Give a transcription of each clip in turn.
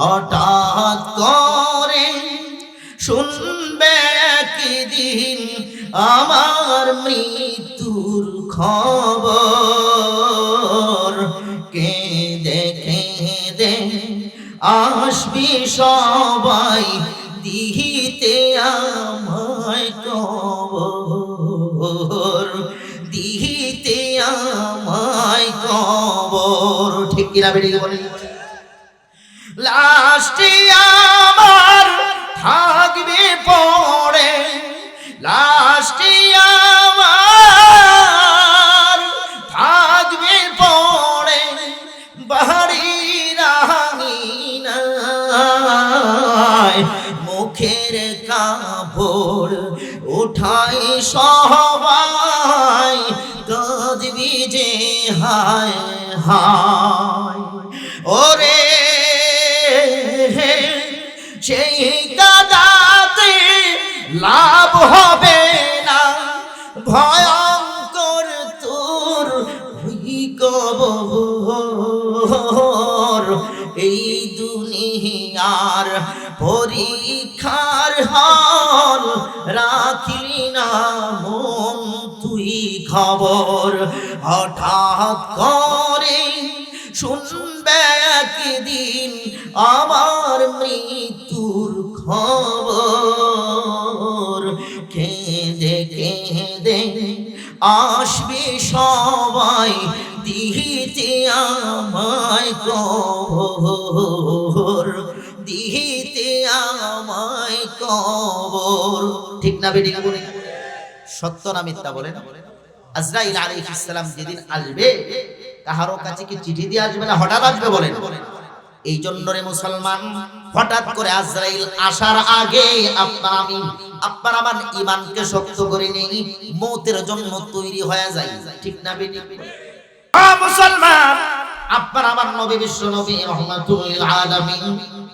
হঠাৎ করে শুনবে একদিন আমার মৃত্যুর খবর। কে দেখে দে আসবি সবাই দিহিতে আমায় কবর। দিহিতে আমায় কবর। ঠিক কিনা বেরিয়ে বলে মুখের কাপড় উঠাই সবাই কাঁদবি যে হায় হায়। ওরে সেই কাদাতে লাভ হবে না, ভয়ঙ্কর তোর কবর, এই দুনিয়ার পরীক্ষার হল রাখিলি না মন, তুই খবর হঠাৎ করে শুনবে একদিন আমার মৃত্যুর খবর। কেঁদে কেঁদে আসবে সবাই দিহিতে আমায় কবর। কবর ঠিক না বেটি বলে? সত্য না মিথ্যা বলেন? আজরাইল আলাইহিস সালাম যেদিন আসবে কাহারো কাছে কি চিঠি দিয়ে আসবে না হঠাৎ আসবে বলেন? এই জন্য রে মুসলমান, হঠাৎ করে আজরাইল আসার আগে আপনার আমি, আপনার আমার ইমানকে শক্ত করে নেই, মৌতের জন্য তৈরি হয়ে যায় ঠিক না বেটি মুসলমান, আপনার আমার নবী বিশ্ব নবী রহমাতুল আলামিন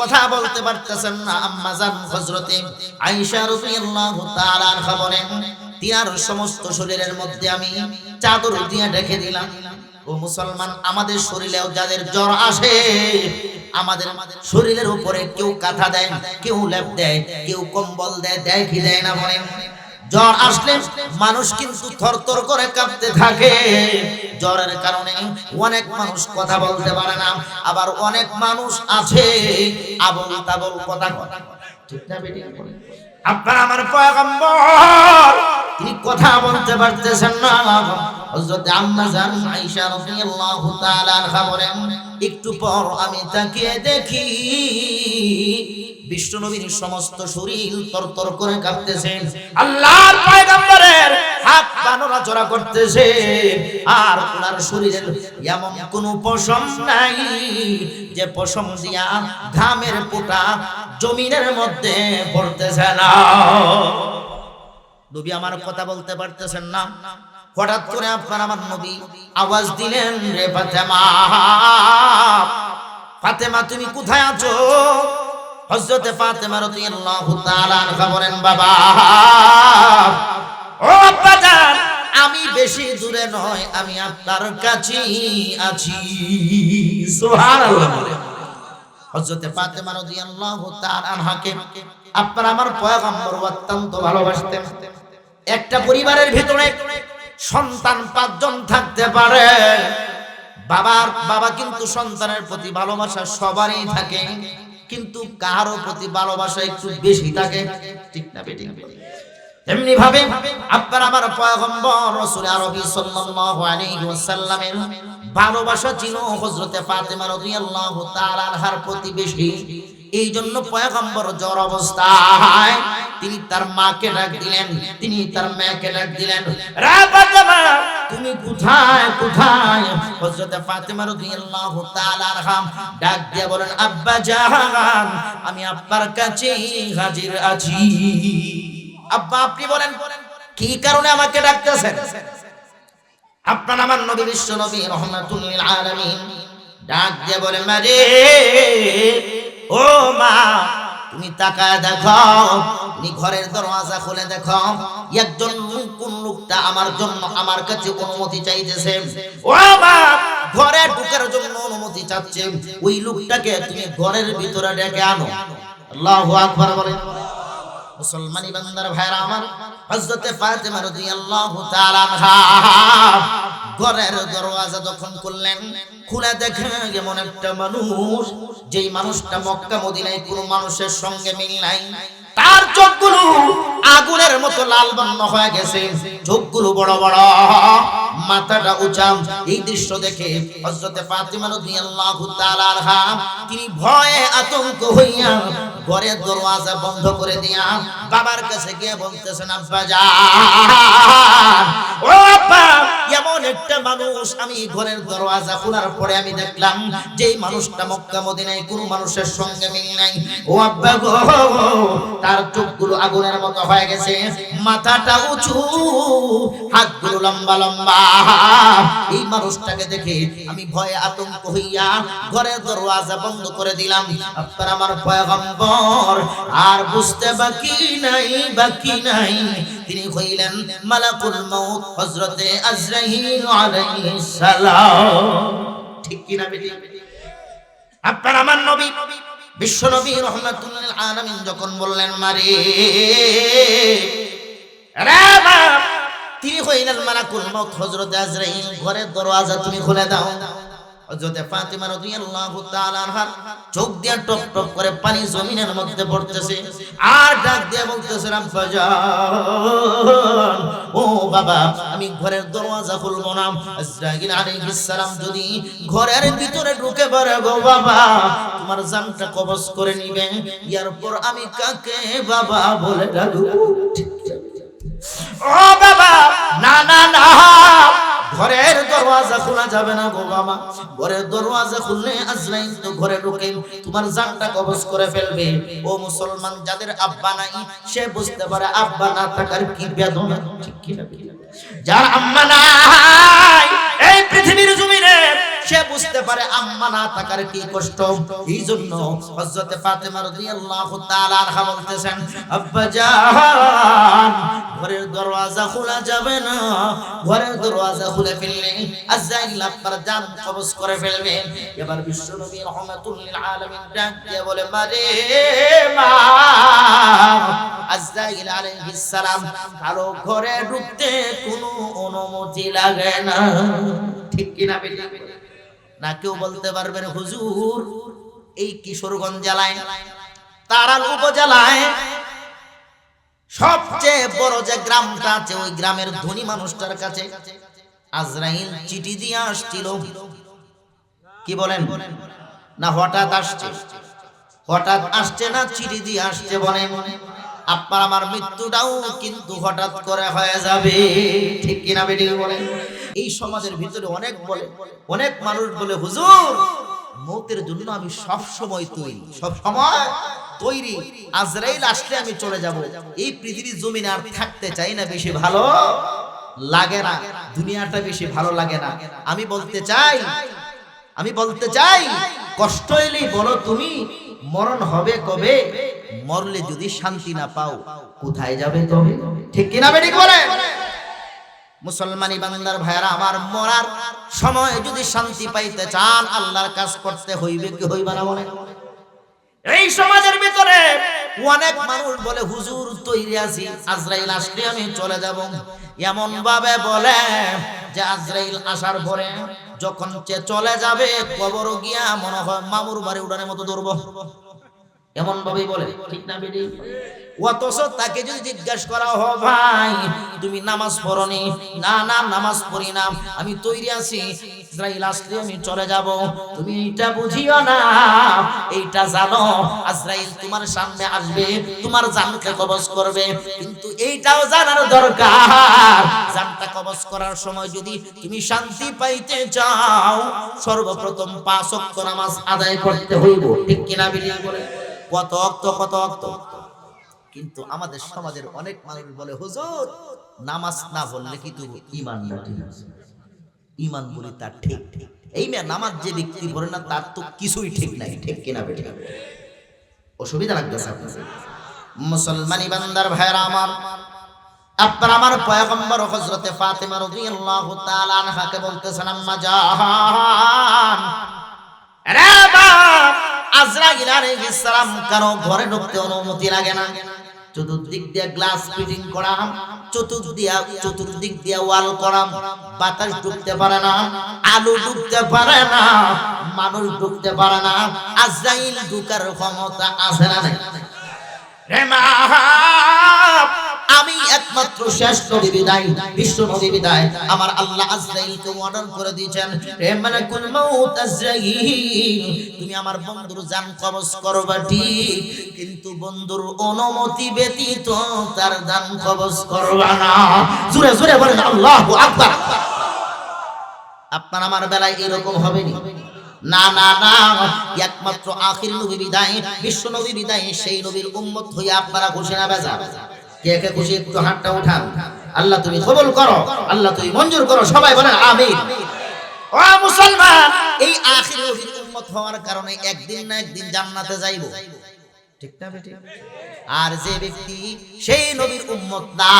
কথা বলতে পারতেছেন না, আম্মা জান হযরতে আয়েশা রাদিয়াল্লাহু তাআলার খবরে তিনার সমস্ত শরীরের মধ্যে আমি চাদর দিয়ে ঢেকে দিলাম। ও মুসলমান, আমাদের শরীরেও যাদের জ্বর আসে, আমাদের শরীরের উপরে কেউ কাঁথা দেয়, কেউ লেপ দেয়, কেউ কম্বল দেয় দেয় কি দেয় না বলেন? জ্বর আসলে মানুষ কিন্তু থরথর করে কাঁপতে থাকে। জ্বরের কারণে অনেক মানুষ কথা বলতে পারে না, আবার অনেক মানুষ আছে আবল তাবল কথা কথা ঠিক না বেটি? আমার পয়গম্বর কথা বলতে পারতেছেন না। হযরত আম্মা জান আয়েশা রাদিয়াল্লাহু তাআলা আনহা বলেন, একটু পর আমি তাকিয়ে দেখি বিষ্ণুনবীর সমস্ত শরীর তরতর করে কাঁপতেছে আল্লাহর পয়গম্বরের হাত পা নড়াচড়া করতেছে আর ওনার শরীরের এমন কোনো পশম নাই যে পশম দিয়া ঘামের পোটা জমিনের মধ্যে পড়তেছে না। নবী আমার কথা বলতে পারতেছেন না। হঠাৎ করে আপনার আমার নবী আওয়াজ দিলেন রে ফাতেমা ফাতেমা তুমি কোথায় আছো? হযরতে ফাতেমা রাদিয়াল্লাহু তাআলা আনহা বলেন, বাবা, ও আব্বাজান আমি বেশি দূরে নয়, আমি আপনার কাছেই আছি। সুবহানাল্লাহ হযরতে ফাতেমা রাদিয়াল্লাহু তাআলা আনহাকে আপনার আমার পয়গম্বর অত্যন্ত ভালোবাসতেন। একটা পরিবারের ভিতরে সন্তান পাঁচজন থাকতে পারে। বাবার, বাবা কিন্তু সন্তানের প্রতি ভালোবাসা সবারই থাকে। কিন্তু কারও প্রতি ভালোবাসা একটু বেশি থাকে, ঠিক না বেটি এমনি ভাবে আপনার আমার পয়গম্বর রাসূল আরবি সাল্লাল্লাহু আলাইহি ওয়াসাল্লামের ভালোবাসা ছিল হযরতে ফাতেমা রাদিয়াল্লাহু তাআলা আনহার প্রতি বেশি এই জন্য পয়গম্বর জ্বর অবস্থায় তিনি তার মাকে ডাক দিলেন, তিনি তার মেয়েকে ডাক দিলেন তুমি কোথায় কোথায়? হযরতে ফাতেমা রাদিয়াল্লাহু তাআলা আনহা ডাক দিয়ে বলেন, আব্বা জান আমি আব্বার কাছে হাজির আছি। আব্বা, আপনি বলেন, কি কারণে আমাকে ডাকতেছেন? আপনার আমার নবী বিশ্ব নবী রহমাতুল আলামিন। ডাক দিয়ে বলে মারে ও মা, তুমি তাকায় দেখো, তুমি ঘরের দরওয়াজা খুলে দেখো। একজন কোন লোকটা আমার জন্য আমার কাছে অনুমতি চাইতেছে। ও মা, ঘরে ঢুকার জন্য অনুমতি চাচ্ছে। ওই লোকটাকে তুমি ঘরের ভিতরে ডেকে আনো। আল্লাহু আকবার বলেন। মুসলমানি বান্দার ভাইরা আমার, হযরতে ফাতেমা রাদিয়াল্লাহু তাআলা ঘরের দরওয়াজা যখন খুললেন, খুলে দেখেন এমন একটা মানুষ, যেই মানুষটা মক্কা, মদিনায় কোনো মানুষের সঙ্গে মিল নাই। তার চোখগুলো আগুনের মতো লাল বর্ণ হয়ে গেছে, চোখগুলো বড় বড়। মাথাটা উঁচা এই দৃশ্য দেখে হযরতে ফাতিমা রাদিয়াল্লাহু তাআলা আনহা, তিনি ভয়ে আতঙ্ক হইয়া ঘরের দরওয়াজা বন্ধ করে দিয়া বাবার কাছে গিয়ে বলতেছেন, আব্বা জান, ও আব্বা, এমন একটা মানুষ আমি ঘরের দরওয়াজা খোলার পরে আমি দেখলাম যেই মানুষটা মক্কা মদিনায়, কোন মানুষের সঙ্গে মিল নাই। ও আব্বা গো, তার চোখগুলো আগুনের মতো হয়ে গেছে, মাথাটা উঁচু, হাতগুলো লম্বা লম্বা এই মানুষটাকে দেখে আমি ভয়ে আতঙ্ক হইয়া ঘরের দরওয়াজা বন্ধ করে দিলাম। আপনার আমার পয়গম্বর আর বুঝতে বাকি নাই বাকি নাই। তিনি হইলেন মালাকুল মউত হযরতে আজরাইল আলাইহিস সালাম। ঠিক কি না বেটি? আপনার আমার নবী বিশ্ব নবী রহমাতুল্লিল আলামিন যখন বললেন মারে রে বাপ, তিনি হইলেন মালাকুল মউত হযরতে আজরাইল, ঘরের দরওয়াজা তুমি খুলে দাও। হযরতে ফাতিমা রাদিয়াল্লাহু তাআলা আনহার চোখ দিয়ে টপ টপ করে পানি জমিনের মধ্যে পড়তেছে, আর ডাক দিয়ে বলতেছে আব্বা জান ও বাবা, আমি ঘরের দরওয়াজা খুলবো না। আজরাইল আলাইহিস সালাম যদি ঘরের ভিতরে ঢুকে পড়ে, গো বাবা, তোমার জানটা কবজ করে নিবে এরপর আমি কাকে বাবা বলে ডাকবো? তোমার জানটা কবজ করে ফেলবে। ও মুসলমান, যাদের আব্বা নাই, সে বুঝতে পারে আব্বা না থাকার কি বেদনা। যার আম্মা নাই, এই পৃথিবীর জমিনে সে বুঝতে পারে আম্মা না থাকার কি কষ্ট। এই জন্য হযরতে ফাতেমা রাদিয়াল্লাহু তাআলা বলতেছেন ঘরের দরওয়াজা খোলা যাবে না। ঘরের দরওয়াজা খুলে ফেললে আপনার জান কবজ করে ফেলবে। এবার বিশ্বনবী রহমাতুল লিল আলামিন দিয়ে বলে মারে মা। আজরাইল আলাইহিস সালাম, কারও ঘরে ঢুকতে কোনো অনুমতি লাগে না। ঠিক কি না বেটি না কেউ বলতে পারবেন, হুজুর, এই কিশোরগঞ্জ জেলায়, তারাল উপজেলায় সবচেয়ে বড় যে গ্রামটা আছে, ওই গ্রামের ধনী মানুষটার কাছে আজরাইল চিঠি দিয়ে আসছিল। কি বলেন? না, হঠাৎ আসছে। হঠাৎ আসছে না, চিঠি দিয়ে আসছে বলেন আপনার আমার মৃত্যুটাও কিন্তু হঠাৎ করে হয়ে যাবে। ঠিক কিনা বেটি বলেন? এই সমাজের ভিতরে অনেক বলে অনেক মানুষ বলে হুজুর মৌতের জন্য আমি সব সময় তৈরি সব সময় তৈরি। আজরাইল আসলে আমি চলে যাব। এই পৃথিবীর জমিনে আর থাকতে চাই না বেশি ভালো। লাগে না। দুনিয়াটা বেশি ভালো লাগে না। আমি বলতে চাই আমি বলতে চাই কষ্ট এলেই বলো তুমি মরণ হবে কবে? মরলে যদি শান্তি না পাও কোথায় যাবে তবে? ঠিক কিনা বেটি করে মুসলমানি বান্দার ভাইয়ারা, আমার মরার সময় যদি শান্তি পাইতে চান, আল্লাহর কাজ করতে হইবে কি হইবা না বলে এই সমাজের ভিতরে অনেক মানুষ বলে, হুজুর, তৈরি আছি, আজরাইল আসলে আমি চলে যাব। এমন ভাবে বলে যে, আজরাইল আসার পরে যখন চলে যাবে কবর গিয়া মনে হয় মামুর বাড়ি উড়ানের মতো ধরবো। এমন ভাবেই বলে, ঠিক না বেটি? অথচ তাকে যদি জিজ্ঞাসা করা হ ভাই, তুমি নামাজ পড়নি? না না, নামাজ পড়ি না। আমি তৈরি আছি। আসলে আমি চলে যাব। তুমি এইটা বুঝিও না। এইটা জানো। আজরাইল তোমার সামনে আসবে, তোমার জানকে কবজ করবে। কিন্তু এইটাও জানার দরকার। জানটা কবজ করার সময় যদি তুমি শান্তি পাইতে চাও, সর্বপ্রথম পাঁচ নামাজ আদায় করতে হইব। ঠিক কিনা বলে কত অক্ত কত অক্ত। কিন্তু আমাদের সমাজের অনেক মানুষ বলে, হুজুর, নামাজ না বললে কি তুমি ইমান না ঠিক ইমান বলি তার ঠিক। ঠিক এই মেয়ে নামাজ যে ব্যক্তি পড়ে না, তার তো কিছুই ঠিক নাই। ঠিক কিনা বেঠে অসুবিধা লাগতেছে আপনার মুসলমানি বান্দার ভাইরা আমার, আপনার আমার পয়গম্বর হযরতে ফাতেমা রাদিয়াল্লাহু তাআলা আনহাকে বলতেছেন, আম্মা জান রে বাপ! আজরাইল আলাইহিস সালাম কারও ঘরে ঢুকতে অনুমতি লাগে না। চতুর্দিক দিয়ে গ্লাস ফিটিং করা চতুর্দিয়া চতুর্দিক দিয়ে ওয়াল করা, বাতাস ঢুকতে পারে না, আলু ঢুকতে পারে না, মানুষ ঢুকতে পারে না, আজরাইল ঢুকার ক্ষমতা আছে না রে মা আমি একমাত্র শেষ নবী বিদায়, বিশ্ব নবী বিদায়। আমার আল্লাহ আজরাইলকে অর্ডার করে দিয়েছেন, হে মালাকুল মাউত আজরাইল, তুমি আমার বন্ধুর জান কবজ করবা ঠিক কিন্তু বন্ধুর অনুমতি ব্যতীত তার জান কবজ করবা না। জোরে জোরে বলেন, আল্লাহু আকবার। আপনার আমার বেলায় এরকম হবে নি? না না না, একমাত্র আখির নবী বিদায়, বিশ্ব নবী বিদায়, সেই নবীর উম্মত হয়ে আপনারা না বেজা কে খুশি, একটু হাতটা উঠান। আল্লাহ তুমি করো, আল্লাহ তুমি মঞ্জুর করো, সবাই বলেন মুসলমান, এই হওয়ার কারণে একদিন না একদিন জান্নাতে যাইব। আর যে ব্যক্তি সেই নবীর উম্মত না,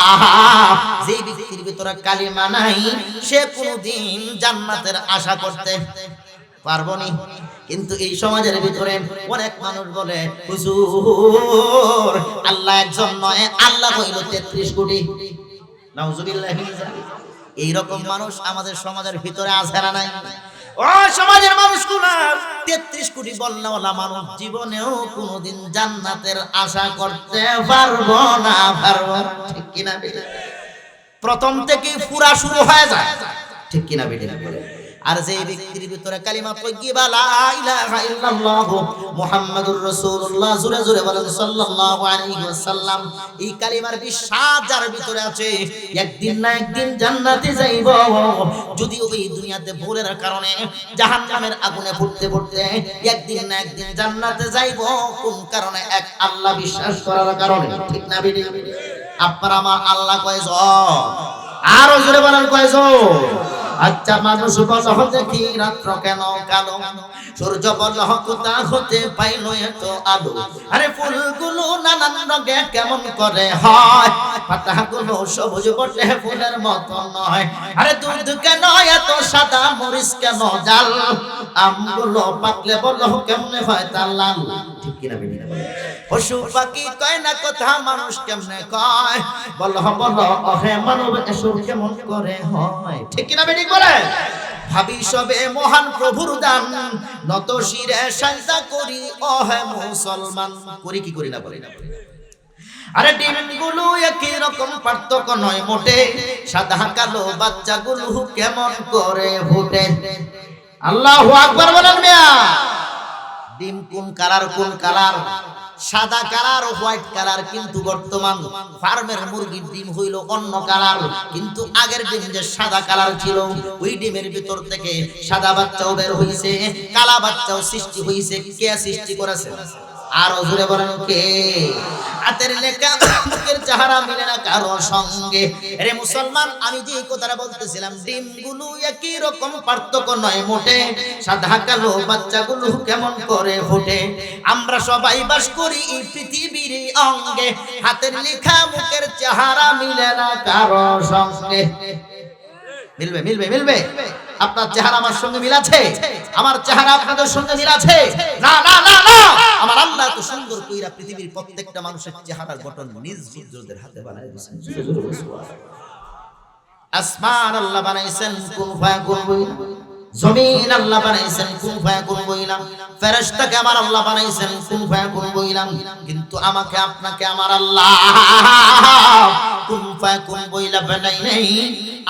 যে ব্যক্তির ভিতরে কালিমা নাই, সে কোনদিন জান্নাতের আশা করতে পারব নি কিন্তু এই সমাজের ভিতরে অনেক মানুষ বলে, হুজুর, আল্লাহ একজন নয় আল্লাহ হইল তেত্রিশ কোটি। এইরকম মানুষ আমাদের সমাজের ভিতরে আছে না নাই? সমাজের তেত্রিশ কোটি জীবনেও কোনোদিন জান্নাতের আশা করতে পারব না পারব। ঠিক কিনা প্রথম থেকে ফুরা শুরু হয়ে যায়। ঠিক কিনা বেটি আর যে ব্যক্তির ভিতরে কালিমা তৈয়বা লা ইলাহা ইল্লাল্লাহ মুহাম্মাদুর রাসূলুল্লাহ জোরে জোরে বলেন, সাল্লাল্লাহু আলাইহি ওয়াসাল্লাম এই কালিমার বিশ্বাস যার ভিতরে আছে, একদিন না একদিন জান্নাতে যাইব। যদি ওই দুনিয়াতে ভুলের কারণে জাহান্নামের আগুনে পড়তে পড়তে একদিন না একদিন জান্নাতে যাইব, কোন কারণে? এক, আল্লাহ বিশ্বাস করার কারণে। ঠিক না বেটি? আপনার আমার আল্লাহ কয়জন? আরও জোরে বলেন কয়জন? আচ্ছা মানুষ বল দেখি রাত্র কেন কালো? সূর্য বল কোথা হতে পাইল এত আলো? আরে ফুলগুলো নানান রঙে কেমন করে হয়? পাতাগুলো সবুজ বটে, ফুলের মতো নয়। আরে দুধ কেন এত সাদা, মরিচ কেন জাল? আমগুলো পাকলে বল কেমনে হয় তার লাল? ঠিক কিনা বেটি পশু পাখি কয় না কথা, মানুষ কেমনে কয়? অহে মানব, এসব কেমন করে হয়? ঠিক কিনা বলে? ভাবি সবে মহান প্রভুর দান, নত শিরে করি, অহে মুসলমান। করি কি করি না না একই রকম, পার্থক্য নয় মোটে। সাদা, কালো বাচ্চাগুলো কেমন করে ফুটে আল্লাহু আকবার বলেন মিয়া। ডিম কোন কালার কোন কালার? সাদা কালার, হোয়াইট কালার? কিন্তু বর্তমান ফার্মের মুরগির ডিম হইল অন্য কালার। কিন্তু আগের দিন যে সাদা কালার ছিল, ওই ডিমের ভিতর থেকে সাদা বাচ্চাও বের হইছে, কালা বাচ্চাও সৃষ্টি হইছে। কে সৃষ্টি করেছে? আর বলেন কে? হাতের লেখা মুখের চেহারা মিলে না কারও সঙ্গে। রে মুসলমান, আমি যে কথাটা বলতেছিলাম, ডিমগুলো একই রকম পার্থক্য নয়, মোটে। সাদা কালো বাচ্চাগুলো কেমন করে ফুটে? আমরা সবাই বাস করি এই পৃথিবীর অঙ্গে। হাতের লেখা মুখের চেহারা মিলে না কারও সঙ্গে। মিলবে মিলবে মিলবে? আপনার চেহারা আমার সঙ্গে মিল আছে? আমার চেহারা আপনাদের সঙ্গে মিল আছে? না না না না! আমার আল্লাহ এত সুন্দর কইরা পৃথিবীর প্রত্যেকটা মানুষের চেহারার গঠন নিজ সূর্যদের হাতে বানায় দিয়েছেন। আসমান আল্লাহ বানাইছেন, কোন ফায়াকুন বইলা জমিন আল্লাহ বানাইছেন, কোন ফায়াকুন বইলাম? ফেরেশতাকে আমার আল্লাহ বানাইছেন, কোন ফায়াকুন বইলাম? কিন্তু আমাকে, আপনাকে আমার আল্লাহ। কোন ফায়াকুন বইলা বানাই নাই?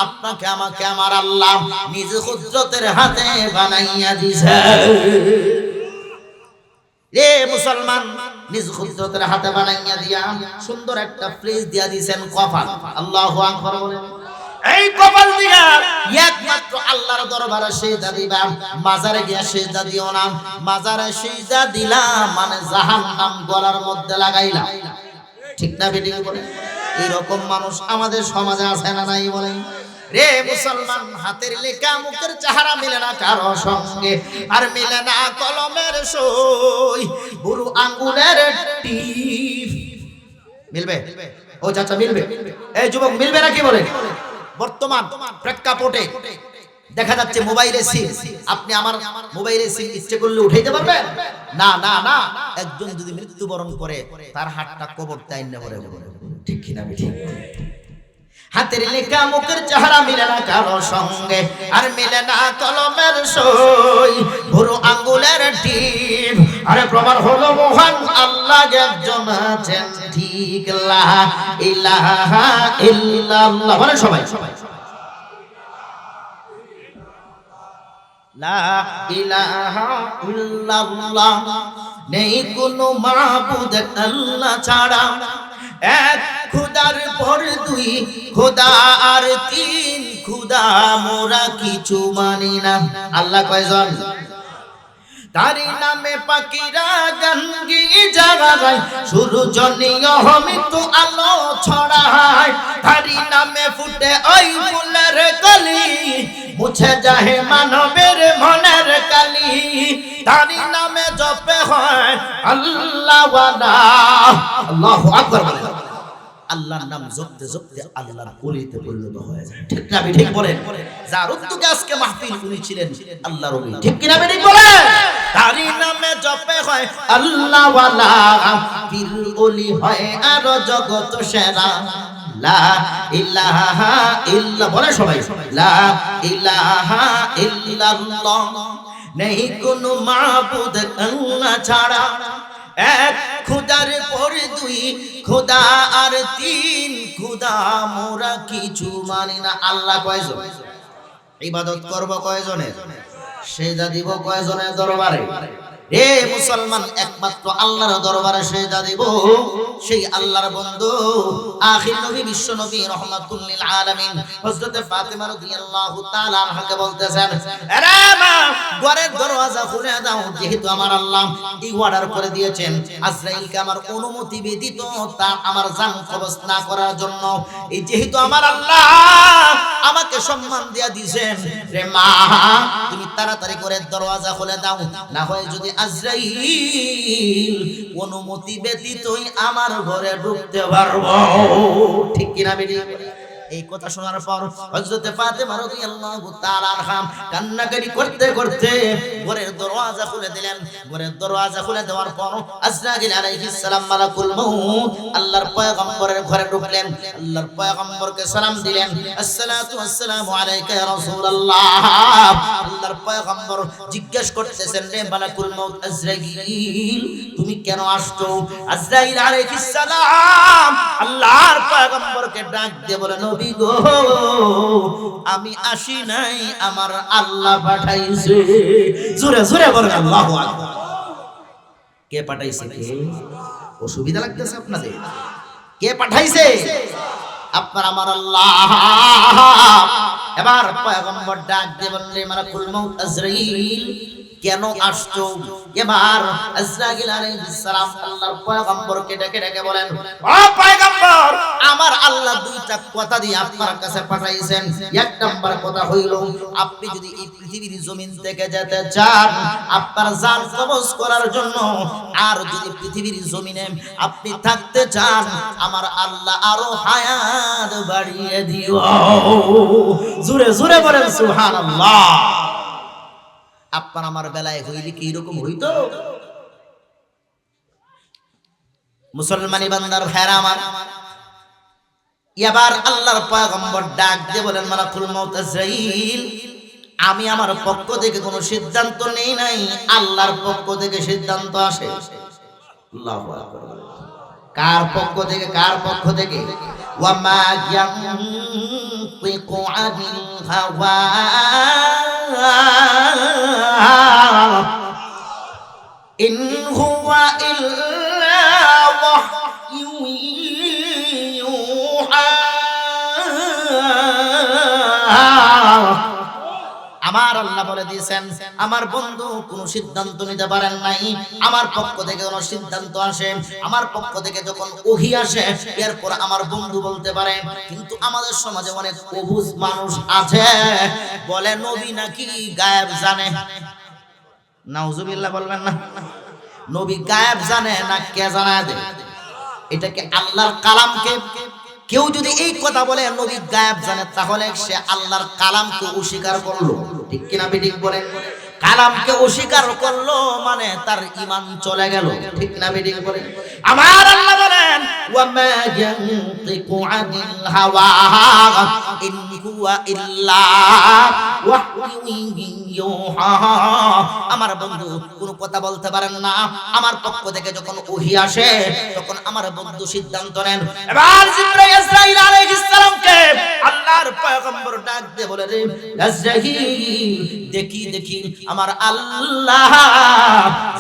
আপনাকে, আমাকে আমার আল্লাহ নিজ কুদরতের হাতে বানাইয়া দিছে। রে মুসলমান, নিজ কুদরতের হাতে বানাইয়া দিয়া সুন্দর একটা ফ্রিজ দিয়া দিছেন কফা আল্লাহু আকবার বলেন। কপাল না। মানে ঠিক না বেটি বলে? মানুষ আমাদের সমাজে আছে না নাই বলেন রে মুসলমান, হাতের লেখা, মুখের চেহারা মিলে না কারও সঙ্গে? আর মিলে না কলমের সই, বুড়ো আঙ্গুলের মিলবে? ও চাচা, মিলবে? এই যুবক, মিলবে নাকি বলে? বর্তমান প্রেক্ষাপটে দেখা যাচ্ছে মোবাইলে সিম আপনি আমার মোবাইলে সিম ইচ্ছে করলে উঠাইতে পারবেন? না না না। একজন যদি মৃত্যুবরণ করে, তার হাতটা কবর তাই না বলে ঠিক কিনা ঠিক হাতের লেখা মুখের চেহারা মিলে না কারও সঙ্গে, আর মিলে না কলমের সই। ভুরু আঙ্গুলের টিপ আরে প্রমাণ হলো মহান আল্লাহ একজন আছেন। ঠিক লা সবাই। সবাই নেই কোনো মাবুদ আল্লাহ ছাড়া। এক খুদার পর দুই খোদা আর তিন খুদা। মোরা কিছু মানি না। আল্লাহ কয়জন? তারি নামে পাখিরা গান গিয়ে জাগায় শুরু জনীয় হমিত আলো ছড়ায়। তারি নামে ফুটে ওই ফুলের কলি, মুছে যাহে মানবের মনের কালি। তারি নামে জপে হয় আল্লাহ আল্লাহু আকবার বলে। আল্লাহর নাম জপতে জপতে আল্লাহর কলিতে পরিণত হয়ে যায়। ঠিক না ঠিক বলেন? যার উদ্যোগে আজকে মাহফিল উনি ছিলেন আল্লাহর ওলি ঠিক কিনা ঠিক বলেন? তারই নামে জপে হয় আল্লাহ ওয়ালা পীর ওলি হয় আর জগৎ সেরা। লা ইলাহা ইল্লা বলে সবাই। লা ইলাহা ইল্লাল্লাহ। নেই কোনো মাবুদ আল্লাহ ছাড়া। এক খুদার পর দুই খুদা আর তিন খুদা, মোরা কিছু মানি না। আল্লাহ কয়জন? ইবাদত করব কয়জনের? সেজা দিব কয়জনের দরবারে? রে মুসলমান, একমাত্র আল্লাহর দরবারে সেজা দিব। সেই আল্লাহর বন্ধু, আখির নবী, বিশ্ব নবী রহমাতুল লিল আলামিন হযরত ফাতেমা রাদিয়াল্লাহু তাআলা আনহাকে বলতেছেন, আরে মা, ঘরের দরওয়াজা খুলে দাও, যেহেতু আমার আল্লাহ এই অর্ডার করে দিয়েছেন। আজরাইলকে আমার অনুমতি ব্যতীত তা আমার জান কবজ না করার জন্য। এই যেহেতু আমার আল্লাহ আমাকে সম্মান দিয়া দিয়েছেন, রে মা, তুমি তাড়াতাড়ি করে দরজা খুলে দাও। না হয় যদি আজরাইল অনুমতি ব্যতীতই আমার ঘরে ঢুকতে পারব। ঠিক কিনা বেরিয়ে এই কথা শোনার পর হযরতে ফাতেমা রাদিয়াল্লাহু তাআলা আনহা কান্নাকারি করতে করতে ঘরের দরওয়াজা খুলে দিলেন। ঘরের দরওয়াজা খুলে দেওয়ার পর আজরাইল আলাইহিস সালাম মালাকুল মউত আল্লাহর পয়গম্বরের ঘরে ঢুকলেন। আল্লাহর পয়গম্বরকে সালাম দিলেন। আসসালাতু ওয়াসসালামু আলাইকা ইয়া রাসূলুল্লাহ। আল্লাহর পয়গম্বর জিজ্ঞেস করতেছেন রে মালাকুল মউত আজরাইল, তুমি কেন আসছো? আজরাইল আলাইহিস সালাম আল্লাহর পয়গম্বরকে ডাক দিয়ে বলে নবী গো, আমি আসি নাই, আমার আল্লাহ পাঠাইছে। জোরে জোরে বলেন আল্লাহু আকবার। কে পাঠাইছে কে? অসুবিধা লাগতেছে আপনাদের। কে পাঠাইছে? আপনার আমার আল্লাহ। এবার পয়গম্বর ডাক দিয়ে বললে মালাকুল মউত আজরাইল। কেন আসছো? এবার আজরাইল আলাইহিস সালাম আল্লাহর পয়গম্বরকে ডেকে ডেকে বলেন, ও পয়গম্বর, আমার আল্লাহ দুইটা কথা দিয়ে আপনার কাছে পাঠাইছেন। এক নাম্বার কথা হইল, আপনি যদি এই পৃথিবীর জমিন থেকে যেতে চান, আপনার জান কবজ করার জন্য, আর যদি পৃথিবীর জমিনে আপনি থাকতে চান, আমার আল্লাহ আরও হায়াত বাড়িয়ে দিও। জোরে জোরে বলেন, সুবহানাল্লাহ। আপনার আমার বেলায় হইলে কি এরকম হইতো? মুসলমানি বান্দার ভাইরা আমার, এবার আল্লাহর পয়গম্বর ডাক দিয়ে বলেন, মালাকুল মউত আজরাইল, আমি আমার পক্ষ থেকে কোনো সিদ্ধান্ত নেই নাই, আল্লাহর পক্ষ থেকে সিদ্ধান্ত আসে। আল্লাহু আকবার। কার পক্ষ থেকে, কার পক্ষ থেকে? ওয়ামা ইয়ানতিকু আনিল হাওয়া। ইন হুয়া ইল্লা ওয়াহয়ু আমার আল্লাহ বলে দিয়েছেন, আমার বন্ধু কোনো সিদ্ধান্ত নিতে পারেন নাই। আমার পক্ষ থেকে কোনো সিদ্ধান্ত আসে। আমার পক্ষ থেকে যখন ওহি আসে, এরপর আমার বন্ধু বলতে পারে, কিন্তু আমাদের সমাজে অনেক অবুজ মানুষ আছে। বলে, নবী নাকি গায়েব জানে। নাউজুবিল্লাহ বলবেন না। নবী গায়েব জানে না কে জানা দেয় এটাকে আল্লাহর কালামকে কেউ যদি এই কথা বলে, নবী গায়েব জানে, তাহলে সে আল্লাহর কালামকে অস্বীকার করল। ঠিক কিনা বেঠিক বলেন? কালামকে অস্বীকার করল মানে তার ইমান চলে গেল। ঠিক না বেঠিক বলেন আমার আল্লাহ বলেন ইয়ানতিকু আনিল হাওয়া, ইন হুয়া ইল্লা আমার বন্ধু, কোনো কথা বলতে পারেন না। আমার পক্ষ থেকে যখন ওহি আসে, তখন আমার বন্ধু সিদ্ধান্ত নেন। এবার জিব্রাইল ইসরাইল আলাইহিস আল্লাহর পয়গম্বর ডাক দিয়ে বলে, রে দেখি দেখি আমার আল্লাহ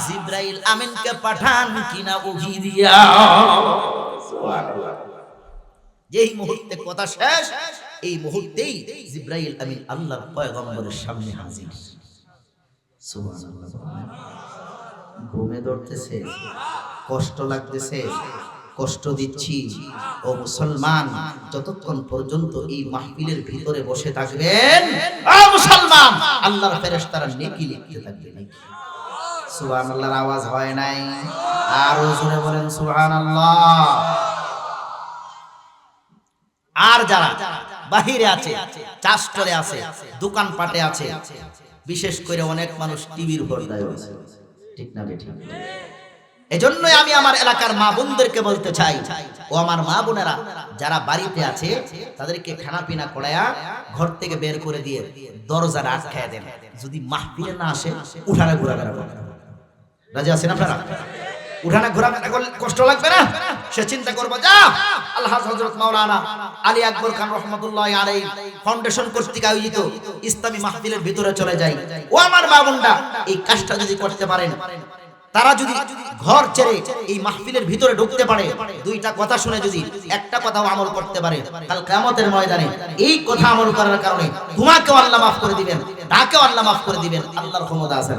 জিব্রাইল আমিনকে পাঠান কিনা ওহি দিয়া। যেই মুহূর্তে কথা শেষ, এই মুহূর্তেই জিব্রাইল আমিন আল্লাহর পয়গম্বরের সামনে হাজির। সুবহানাল্লাহ ঘুমে ধরতেছে কষ্ট লাগতেছে কষ্ট দিচ্ছি। ও মুসলমান, যতক্ষণ পর্যন্ত এই মাহফিলের ভিতরে বসে থাকবেন, ও মুসলমান, আল্লাহর ফেরেশতারা নেকি লিখতে থাকবে নেকি? সুবহানাল্লাহর আওয়াজ হয় নাই। আর জোরে বলেন সুবহানাল্লাহ। আর যারা বাহিরে আছে, চাষ করে আছে দোকান পাটে আছে, বিশেষ করে অনেক মানুষ টিভির পর্দায় আছে ঠিক না, ঠিক এজন্যই আমি আমার এলাকার মা বোনদেরকে বলতে চাই, ও আমার মা বোনেরা, যারা বাড়িতে আছে, তাদেরকে খানা পিনা করায়া ঘর থেকে বের করে দিয়ে দরজাটা আটকায় দেন। যদি মাহফিলে না আসে, উঠানে ঘোরাফেরা করেন রাজি আছেন আপনারা? উঠানে ঘোরাফেরা করলে কষ্ট লাগবে না? সে চিন্তা করব, যা! আল্লাহ হযরত মাওলানা আলী আকবর খান রহমতুল্লাহ আলাই ফাউন্ডেশন কর্তৃক আয়োজিত ইসলামী মাহফিলের ভিতরে চলে যাই। ও আমার মা বোনরা, এই কাজটা যদি করতে পারেন তারা যদি ঘর ছেড়ে এই মাহফিলের ভিতরে ঢুকতে পারে, দুইটা কথা শুনে যদি একটা কথাও আমল করতে পারে কাল কিয়ামতের ময়দানে এই কথা আমল করার কারণে তোমাকেও আল্লাহ মাফ করে দিবেন, তাকেও আল্লাহ মাফ করে দিবেন, আল্লাহর ক্ষমতা আছে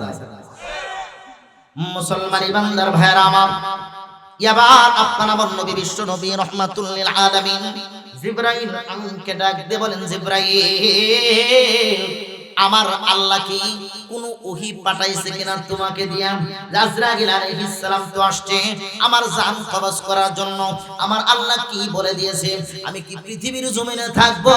মুসলমান ইমানদার ভাইরা আমার, এবার আপনার আমার নবী, বিশ্ব নবী আমিনকে ডাক দিয়ে বলেন, জিব্রাইল আমার আল্লাহ কি কোন ওহি পাঠাইছে কিনা তোমাকে দিয়া? আজরাইল আলাইহিস সালাম তো আসছে আমার জান কবজ করার জন্য। আমার আল্লাহ কি বলে দিয়েছে? আমি কি পৃথিবীর জমিনে থাকব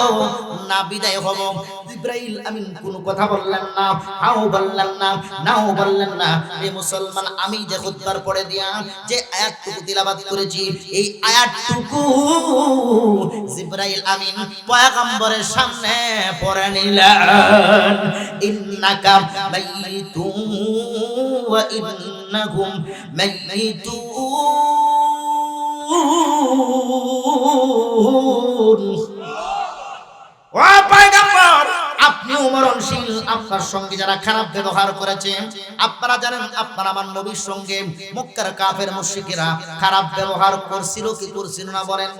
না বিদায় হব? জিব্রাইল আমিন কোনো কথা বললেন না, হাও বললেন না, নাও বললেন না। রে মুসলমান, আমি যে খুতবার পড়ে দিয়া যে আয়াতটুকু তিলাবাত করেছি, এই আয়াতটুকু জিব্রাইল আমিন পয়গম্বরের সামনে পড়ে নিলেন ইন্নাকা মাইয়িতুন ওয়া ইন্নাহুম মাইয়িতুন ও পয়গম্বর! আপনি মরণশীল, আপনার সঙ্গে যারা খারাপ ব্যবহার করেছে, আপনারা জানেন, আপনার আমার নবীর সঙ্গে মক্কার কাফের মুশরিকেরা খারাপ ব্যবহার করছিল কি করছিল না বলেন?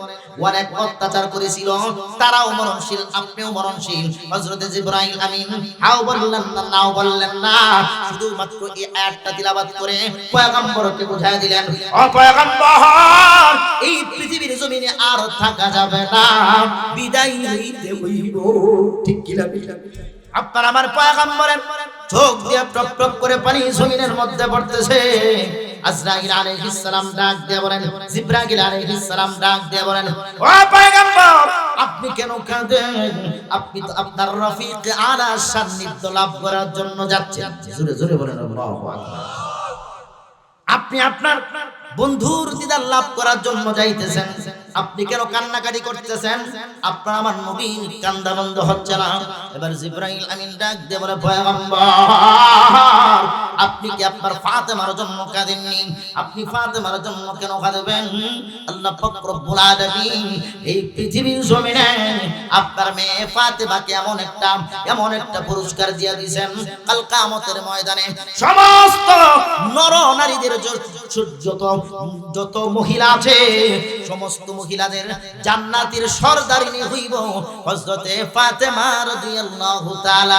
অনেক অত্যাচার করেছিল, তারাও মরণশীল, আপনিও মরণশীল। হযরত জিবরাইল আমিন, হাও বললেন না, নাও বললেন না, শুধুমাত্র এই আয়াতটা তিলাবাত করে পয়গম্বরকে বুঝায় দিলেন, ও পয়গম্বর, এই পৃথিবীর জমিনে আর থাকা যাবে না, বিদায় হইতে হইব। ঠিক কিনা আপনার আমার চোখ দিয়ে টপ টপ করে পানি জমিনের মধ্যে পড়তেছে। আলাইহিস সালাম ডাক দিয়ে বলেন আলাইহিস সালাম ডাক দিয়ে বলেন, ও আপনি কেন কাঁদেন? আপনি তো আপনার রফিক আলা সান্নিধ্য লাভ করার জন্য যাচ্ছেন। জোরে জোরে বলেন, আল্লাহু আকবার। আপনি আপনার বন্ধুর দিদার লাভ করার জন্য যাইতেছেন। আপনি কেন কান্নাকাটি করতেছেন? আপনার আমার নবী কান্দা বন্ধ হচ্ছে না। এবার জিব্রাইল আমিন ডাক দিয়ে বলে, পয়গম্বর আপনি কি আপনার ফাতেমার জন্য কাঁদেননি? আপনি ফাতেমার জন্য কেন কাঁদবেন? আল্লাহ পাক রব্বুল আলামিন এই পৃথিবীর জমিনে আপনার মেয়ে ফাতেমাকে এমন একটা এমন একটা পুরস্কার দিয়ে দিয়েছেন। কাল কিয়ামতের ময়দানে সমস্ত নর নারীদের যত যত মহিলা আছে, সমস্ত মহিলাদের জান্নাতের সরদারিনী হইব হযরতে ফাতেমা রাদিয়াল্লাহু তাআলা